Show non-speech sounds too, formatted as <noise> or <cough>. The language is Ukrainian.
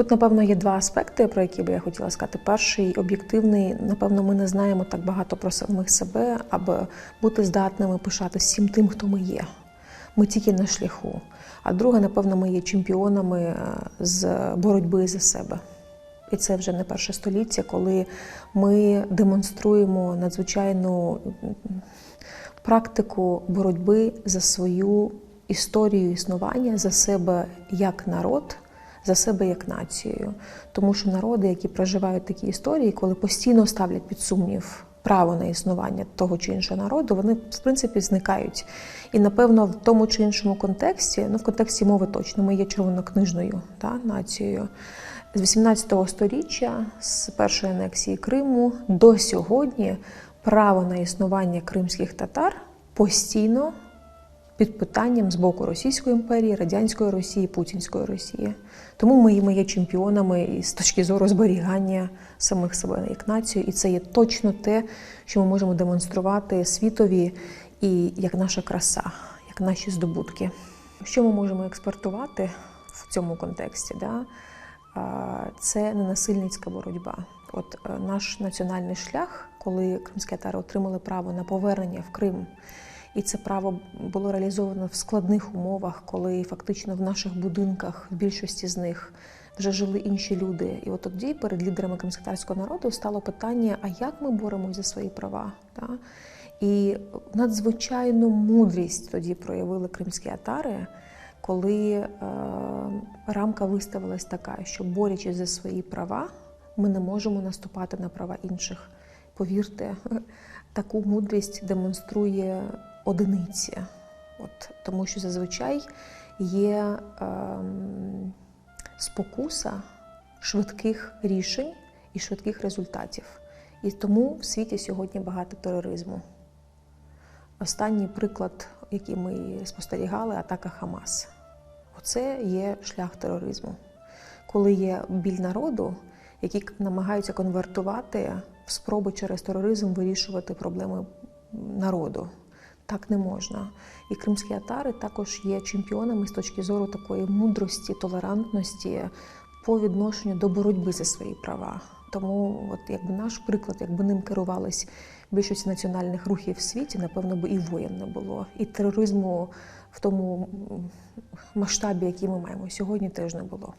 Тут, напевно, є два аспекти, про які би я хотіла сказати. Перший об'єктивний, напевно, ми не знаємо так багато про самих себе, аби бути здатними пишатися всім тим, хто ми є. Ми тільки на шляху. А друге, напевно, ми є чемпіонами е, з боротьби за себе. І це вже не перше століття, коли ми демонструємо надзвичайну практику боротьби за свою історію існування, за себе як народ, за себе як націю. Тому що народи, які проживають такі історії, коли постійно ставлять під сумнів право на існування того чи іншого народу, вони в принципі зникають. І напевно в тому чи іншому контексті, ну в контексті мови точно, ми є червонокнижною та, нацією. З 18 століття, з першої анексії Криму до сьогодні право на існування кримських татар постійно під питанням з боку Російської імперії, Радянської Росії, Путінської Росії. Тому ми, ми є чемпіонами і з точки зору зберігання самих себе як націю, і це є точно те, що ми можемо демонструвати світові і як наша краса, як наші здобутки. Що ми можемо експортувати в цьому контексті? Да? Це ненасильницька боротьба. От е, наш національний шлях, коли кримські татари отримали право на повернення в Крим. І це право було реалізовано в складних умовах, коли фактично в наших будинках, в більшості з них, вже жили інші люди. І от тоді перед лідерами кримськотарського народу стало питання: а як ми боремось за свої права? Та? І надзвичайну мудрість тоді проявили кримські татари, коли е, рамка виставилась така, що борючись за свої права, ми не можемо наступати на права інших. Повірте, <laughs> таку мудрість демонструє одиниці, От, тому що зазвичай є ем, спокуса швидких рішень і швидких результатів. І тому в світі сьогодні багато тероризму. Останній приклад, який ми спостерігали, атака Хамас. Оце є шлях тероризму, коли є біль народу, які намагаються конвертувати в спроби через тероризм вирішувати проблеми народу. Так не можна. І кримські татари також є чемпіонами з точки зору такої мудрості, толерантності по відношенню до боротьби за свої права. Тому, от якби наш приклад, якби ним керувались більшість національних рухів в світі, напевно, би і воєн не було, і тероризму в тому масштабі, який ми маємо сьогодні, теж не було.